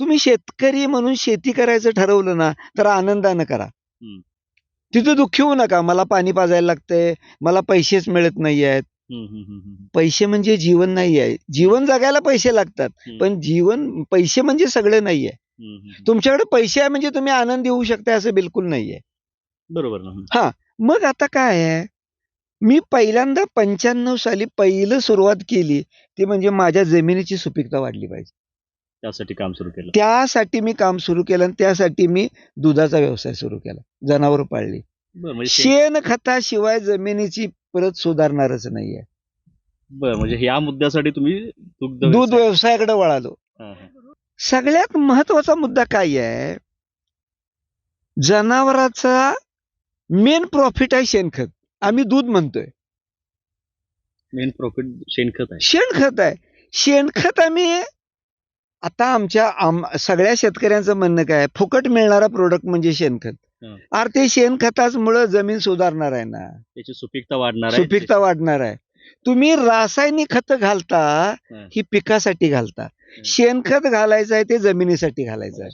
तुम्ही शेतकरी म्हणून शेती करायचं ठरवलं ना तर आनंदानं करा. तिथं दुःखी होऊ नका. मला पाणी पाजायला लागतंय. मला पैसेच मिळत नाही आहेत पैसे म्हणजे जीवन नाही आहे जीवन जगायला पैसे लागतात. पण जीवन पैसे म्हणजे सगळं नाही आहे. तुमच्याकडे पैसे आहे म्हणजे तुम्ही आनंदी होऊ शकता असं बिलकुल नाही आहे बरोबर हम्म. मग आता काय आहे? मी पहिल्यांदा पंच्याण्णव साली पहिलं सुरुवात केली ती म्हणजे माझ्या जमिनीची सुपीकता वाढली पाहिजे. त्यासाठी काम सुरू केलं. त्यासाठी मी काम सुरू केलं आणि त्यासाठी मी दुधाचा व्यवसाय सुरू केला. जनावर पाळली. बरं म्हणजे शे- शेणखताशिवाय जमिनीची परत सुधारणारच नाहीये. बरं म्हणजे ह्या मुद्द्यासाठी तुम्ही दुग्ध दूध व्यवसाय- व्यवसायाकडे वळालो. हा, हा. सगळ्यात महत्त्वाचा मुद्दा काय आहे? जनावराचा मेन प्रॉफिट आहे शेणखत. आम्ही दूध म्हणतोय. मेन प्रॉफिट शेणखत आहे. शेणखत आहे. शेणखत आम्ही आता आमच्या आम सगळ्या शेतकऱ्यांचं म्हणणं काय? फुकट मिळणारा प्रोडक्ट म्हणजे शेणखत. हं. अरे ते शेणखतामुळे जमीन सुधारणार आहे ना. त्याची सुपीकता वाढणार आहे. सुपीकता वाढणार आहे. तुम्ही रासायनिक खत घालता हं. ही पिकासाठी घालता. शेणखत घालायचं आहे ते जमिनीसाठी घालायचं आहे.